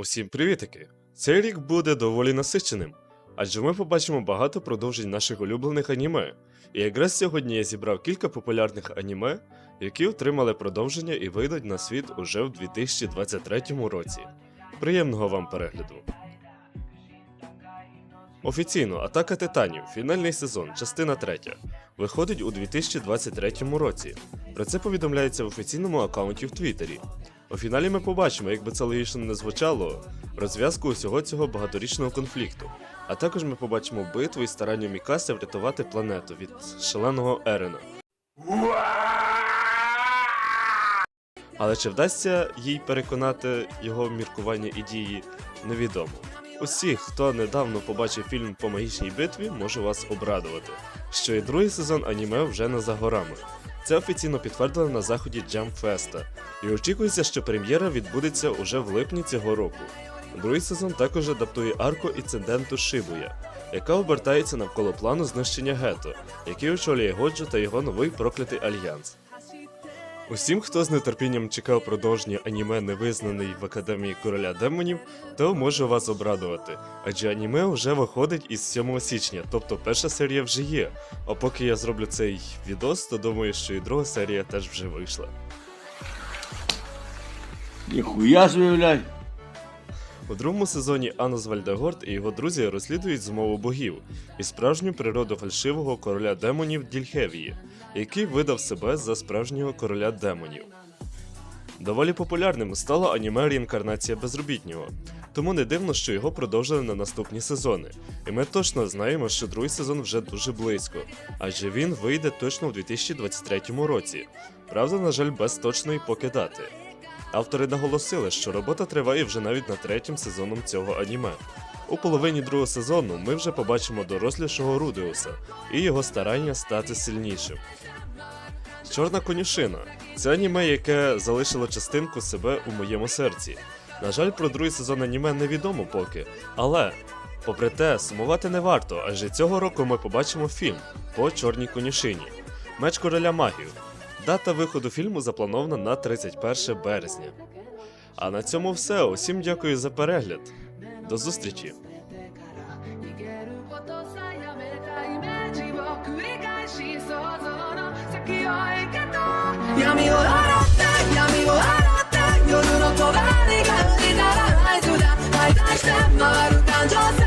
Усім привітики! Цей рік буде доволі насиченим, адже ми побачимо багато продовжень наших улюблених аніме. І якраз сьогодні я зібрав кілька популярних аніме, які отримали продовження і вийдуть на світ уже в 2023 році. Приємного вам перегляду! Офіційно Атака Титанів, фінальний сезон, частина 3, виходить у 2023 році. Про це повідомляється в офіційному аккаунті в Твіттері. У фіналі ми побачимо, як би це логічно не звучало, розв'язку усього цього багаторічного конфлікту. А також ми побачимо битву і старання Мікаса врятувати планету від шаленого Ерена. Але чи вдасться їй переконати його міркування і дії, невідомо. Усі, хто недавно побачив фільм по магічній битві, можу вас обрадувати, що і другий сезон аніме вже не за горами. Це офіційно підтвердили на заході Джамфеста, і очікується, що прем'єра відбудеться уже в липні цього року. Другий сезон також адаптує арку інциденту Шибуя, яка обертається навколо плану знищення гетто, який очолює Годжо та його новий проклятий альянс. Усім, хто з нетерпінням чекав продовження аніме невизнаний в Академії Короля Демонів, то можу вас обрадувати, адже аніме вже виходить із 7 січня, тобто перша серія вже є. А поки я зроблю цей відос, то думаю, що і друга серія теж вже вийшла. Ніхуя заявляй. У другому сезоні Анус Вальдегорд і його друзі розслідують змову богів і справжню природу фальшивого короля демонів Дільхевії, який видав себе за справжнього короля демонів. Доволі популярним стало аніме Реінкарнація безробітнього, тому не дивно, що його продовжили на наступні сезони. І ми точно знаємо, що другий сезон вже дуже близько, адже він вийде точно в 2023 році. Правда, на жаль, без точної поки дати. Автори наголосили, що робота триває вже навіть над третім сезоном цього аніме. У половині другого сезону ми вже побачимо дорослішого Рудеуса і його старання стати сильнішим. Чорна конюшина це аніме, яке залишило частинку себе у моєму серці. На жаль, про другий сезон аніме невідомо поки, але, попри те, сумувати не варто, адже цього року ми побачимо фільм по чорній конюшині Меч короля магів. Дата виходу фільму запланована на 31 березня. А на цьому все. Усім дякую за перегляд. До зустрічі. Just